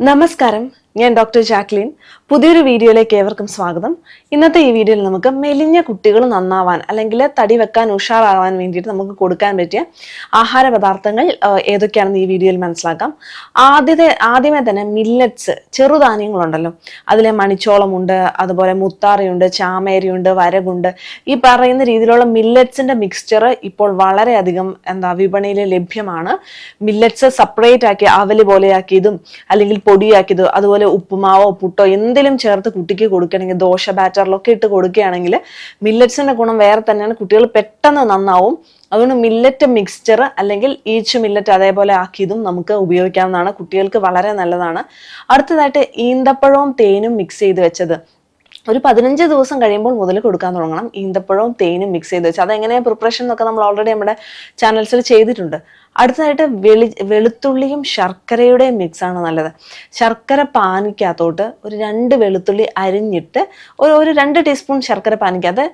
നമസ്കാരം. ഞാൻ doctor Jacqueline. പുതിയൊരു വീഡിയോയിലേക്ക് ഏവർക്കും സ്വാഗതം. ഇന്നത്തെ ഈ വീഡിയോയിൽ നമുക്ക് മെലിഞ്ഞ കുട്ടികൾ നന്നാവാൻ അല്ലെങ്കിൽ തടി വെക്കാൻ ഉഷാറാവാൻ വേണ്ടിയിട്ട് നമുക്ക് കൊടുക്കാൻ പറ്റിയ ആഹാര പദാർത്ഥങ്ങൾ ഏതൊക്കെയാണെന്ന് ഈ വീഡിയോയിൽ മനസ്സിലാക്കാം. ആദ്യത്തെ ആദ്യമേ തന്നെ മില്ലറ്റ്സ് ചെറുധാന്യങ്ങളുണ്ടല്ലോ. അതിലെ മണിച്ചോളമുണ്ട് അതുപോലെ മുത്താറിയുണ്ട് ചാമേരിയുണ്ട് വരകുണ്ട്. ഈ പറയുന്ന രീതിയിലുള്ള മില്ലറ്റ്സിന്റെ മിക്സ്ചർ ഇപ്പോൾ വളരെയധികം എന്താ വിപണിയിൽ ലഭ്യമാണ്. മില്ലറ്റ്സ് സെപ്പറേറ്റ് ആക്കി അവൽ പോലെയാക്കിയതും അല്ലെങ്കിൽ പൊടിയാക്കിയതും അതുപോലെ ഉപ്പുമാവോ പുട്ടോ എന്തെങ്കിലും ചേർത്ത് കുട്ടിക്ക് കൊടുക്കണമെങ്കിൽ ദോശ ബാറ്ററിലൊക്കെ ഇട്ട് കൊടുക്കുകയാണെങ്കിൽ മില്ലറ്റ്സിന്റെ ഗുണം വേറെ തന്നെയാണ്. കുട്ടികൾ പെട്ടെന്ന് നന്നാവും. അതുകൊണ്ട് മില്ലറ്റ് മിക്സ്ചർ അല്ലെങ്കിൽ ഈച്ച് മില്ലറ്റ് അതേപോലെ ആക്കിയതും നമുക്ക് ഉപയോഗിക്കാവുന്നതാണ്. കുട്ടികൾക്ക് വളരെ നല്ലതാണ്. അടുത്തതായിട്ട് ഈന്തപ്പഴവും തേനും മിക്സ് ചെയ്ത് വെച്ചത്. ഒരു പതിനഞ്ച് ദിവസം കഴിയുമ്പോൾ മുതൽ കൊടുക്കാൻ തുടങ്ങണം. ഈന്തപ്പഴവും തേനും മിക്സ് ചെയ്ത് വെച്ച്. അതെങ്ങനെ പ്രിപ്പറേഷൻ എന്നൊക്കെ നമ്മൾ ഓൾറെഡി നമ്മുടെ ചാനൽസിൽ ചെയ്തിട്ടുണ്ട്. അടുത്തതായിട്ട് വെളി വെളുത്തുള്ളിയും ശർക്കരയുടെയും മിക്സ് ആണ് നല്ലത്. ശർക്കര പാനിക്കകത്തോട്ട് ഒരു രണ്ട് വെളുത്തുള്ളി അരിഞ്ഞിട്ട് ഒരു ഒരു രണ്ട് ടീസ്പൂൺ ശർക്കര പാനിക്കകത്ത്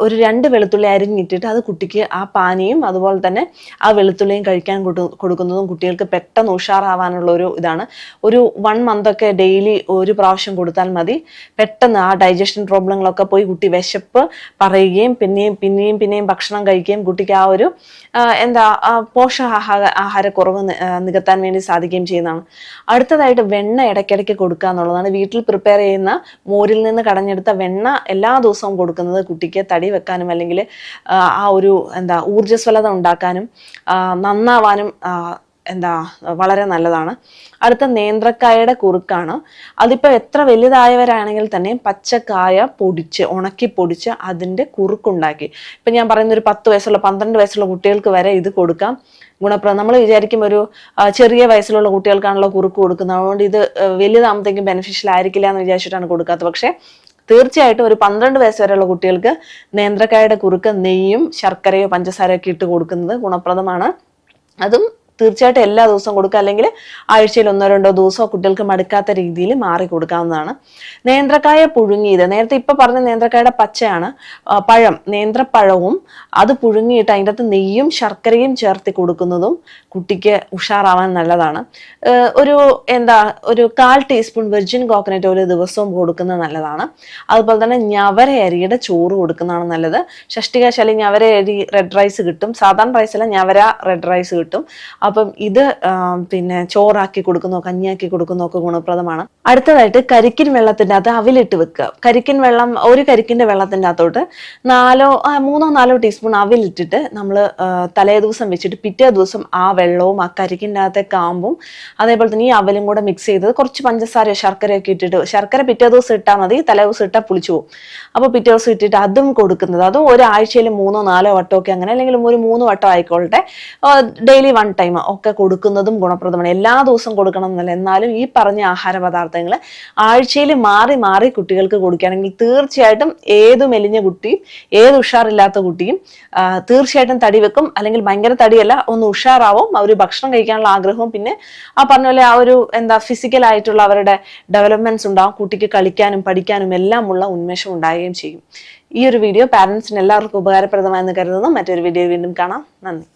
ഒരു രണ്ട് വെളുത്തുള്ളി അരിഞ്ഞിട്ടിട്ട് അത് കുട്ടിക്ക് ആ പാനിയും അതുപോലെ തന്നെ ആ വെളുത്തുള്ളിയും കഴിക്കാൻ കൊടു- കൊടുക്കുന്നതും കുട്ടികൾക്ക് പെട്ടെന്ന് ഉഷാറാവാനുള്ള ഒരു ഇതാണ്. ഒരു വൺ മന്തൊക്കെ ഡെയിലി ഒരു പ്രാവശ്യം കൊടുത്താൽ മതി. പെട്ടെന്ന് ആ ഡൈജഷൻ പ്രോബ്ലങ്ങളൊക്കെ പോയി കുട്ടി വിശപ്പ് പറയുകയും പിന്നെയും പിന്നെയും പിന്നെയും ഭക്ഷണം കഴിക്കുകയും കുട്ടിക്ക് ആ ഒരു എന്താ ആ, പോഷകാഹാര ആഹാരക്കുറവ് നികത്താൻ വേണ്ടി സാധിക്കുകയും ചെയ്യുന്നതാണ്. അടുത്തതായിട്ട് വെണ്ണ ഇടയ്ക്കിടയ്ക്ക് കൊടുക്കുക എന്നുള്ളതാണ്. വീട്ടിൽ പ്രിപ്പയർ ചെയ്യുന്ന മോരിൽ നിന്ന് കടഞ്ഞെടുത്ത വെണ്ണ എല്ലാ ദിവസവും കൊടുക്കുന്നത് കുട്ടിക്ക് തടി വെക്കാനും അല്ലെങ്കിൽ ആ, ഒരു എന്താ ഊർജസ്വലത ഉണ്ടാക്കാനും നന്നാവാനും എന്താ വളരെ നല്ലതാണ്. അടുത്ത നേന്ത്രക്കായയുടെ കുറുക്കാണ്. അതിപ്പോൾ എത്ര വലുതായവരാണെങ്കിൽ തന്നെ പച്ചക്കായ പൊടിച്ച് ഉണക്കി പൊടിച്ച് അതിന്റെ കുറുക്കുണ്ടാക്കി. ഇപ്പം ഞാൻ പറയുന്ന ഒരു പത്ത് വയസ്സുള്ള പന്ത്രണ്ട് വയസ്സുള്ള കുട്ടികൾക്ക് വരെ ഇത് കൊടുക്കാം. ഗുണപ്രദം. നമ്മൾ വിചാരിക്കും ഒരു ചെറിയ വയസ്സിലുള്ള കുട്ടികൾക്കാണല്ലോ കുറുക്ക് കൊടുക്കുന്നത്. അതുകൊണ്ട് ഇത് വലുതാകുമ്പോഴത്തേക്കും ബെനിഫിഷ്യൽ ആയിരിക്കില്ല എന്ന് വിചാരിച്ചിട്ടാണ് കൊടുക്കാത്തത്. പക്ഷേ തീർച്ചയായിട്ടും ഒരു പന്ത്രണ്ട് വയസ്സ് വരെയുള്ള കുട്ടികൾക്ക് നേന്ത്രക്കായയുടെ കുറുക്ക് നെയ്യും ശർക്കരയോ പഞ്ചസാരയോ ഒക്കെ ഇട്ട് കൊടുക്കുന്നത് ഗുണപ്രദമാണ്. അതും തീർച്ചയായിട്ടും എല്ലാ ദിവസവും കൊടുക്കുക. അല്ലെങ്കിൽ ആഴ്ചയിൽ ഒന്നോ രണ്ടോ ദിവസമോ കുട്ടികൾക്ക് മടുക്കാത്ത രീതിയിൽ മാറി കൊടുക്കാവുന്നതാണ്. നേന്ത്രക്കായ പുഴുങ്ങിയത്. നേരത്തെ ഇപ്പൊ പറഞ്ഞ നേന്ത്രക്കായുടെ പച്ചയാണ്. പഴം. നേന്ത്രപ്പഴവും അത് പുഴുങ്ങിയിട്ട് അതിന്റെ അകത്ത് നെയ്യും ശർക്കരയും ചേർത്ത് കൊടുക്കുന്നതും കുട്ടിക്ക് ഉഷാറാവാൻ നല്ലതാണ്. ഒരു എന്താ ഒരു കാൽ ടീസ്പൂൺ വെർജിൻ കോക്കനറ്റ് ഒരു ദിവസവും കൊടുക്കുന്നത് നല്ലതാണ്. അതുപോലെ തന്നെ ഞവര അരിയുടെ ചോറ് കൊടുക്കുന്നതാണ് നല്ലത്. ഷഷ്ടികാശാലി ഞവര അരി റെഡ് റൈസ് കിട്ടും. സാധാരണ റൈസല്ല ഞവര റെഡ് റൈസ് കിട്ടും. അപ്പം ഇത് പിന്നെ ചോറാക്കി കൊടുക്കുന്നോ കഞ്ഞിയാക്കി കൊടുക്കുന്നോ ഒക്കെ ഗുണപ്രദമാണ്. അടുത്തതായിട്ട് കരിക്കിൻ വെള്ളത്തിന്റെ അകത്ത് അവിലിട്ട് വെക്കുക. കരിക്കിൻ വെള്ളം ഒരു കരിക്കിന്റെ വെള്ളത്തിന്റെ അകത്തോട്ട് നാലോ മൂന്നോ നാലോ ടീസ്പൂൺ അവിലിട്ടിട്ട് നമ്മൾ തലേ ദിവസം വെച്ചിട്ട് പിറ്റേ ദിവസം ആ വെള്ളവും ആ കരിക്കിന്റെ അകത്തെ കാമ്പും അതേപോലെ തന്നെ ഈ അവലും കൂടെ മിക്സ് ചെയ്തത് കുറച്ച് പഞ്ചസാര ശർക്കരയൊക്കെ ഇട്ടിട്ട് ശർക്കര പിറ്റേ ദിവസം ഇട്ടാൽ മതി തലേ ദിവസം ഇട്ടാൽ പുളിച്ചു പോകും. അപ്പോൾ പിറ്റേ ദിവസം ഇട്ടിട്ട് അതും കൊടുക്കുന്നത് അതും ഒരാഴ്ചയിൽ മൂന്നോ നാലോ വട്ടമൊക്കെ അങ്ങനെ അല്ലെങ്കിൽ ഒരു മൂന്ന് വട്ടം ആയിക്കോളട്ടെ ഡെയിലി വൺ ടൈം ഒക്കെ കൊടുക്കുന്നതും ഗുണപ്രദമാണ്. എല്ലാ ദിവസവും കൊടുക്കണം എന്നല്ല. എന്നാലും ഈ പറഞ്ഞ ആഹാര പദാർത്ഥങ്ങൾ ആഴ്ചയിൽ മാറി മാറി കുട്ടികൾക്ക് കൊടുക്കുകയാണെങ്കിൽ തീർച്ചയായിട്ടും ഏത് മെലിഞ്ഞ കുട്ടിയും ഏത് ഉഷാറില്ലാത്ത കുട്ടിയും തീർച്ചയായിട്ടും തടി വെക്കും. അല്ലെങ്കിൽ ഭയങ്കര തടിയല്ല ഒന്ന് ഉഷാറാവും. അവർ ഭക്ഷണം കഴിക്കാനുള്ള ആഗ്രഹവും. പിന്നെ ആ പറഞ്ഞ പോലെ ആ ഒരു എന്താ ഫിസിക്കൽ ആയിട്ടുള്ള അവരുടെ ഡെവലപ്മെന്റ്സ് ഉണ്ടാവും. കുട്ടിക്ക് കളിക്കാനും പഠിക്കാനും എല്ലാം ഉള്ള ഉന്മേഷം ഉണ്ടാവുകയും ചെയ്യും. ഈ ഒരു വീഡിയോ പാരൻസിന് എല്ലാവർക്കും ഉപകാരപ്രദമായെന്ന് കരുതുന്നു. മറ്റൊരു വീഡിയോ വീണ്ടും കാണാം. നന്ദി.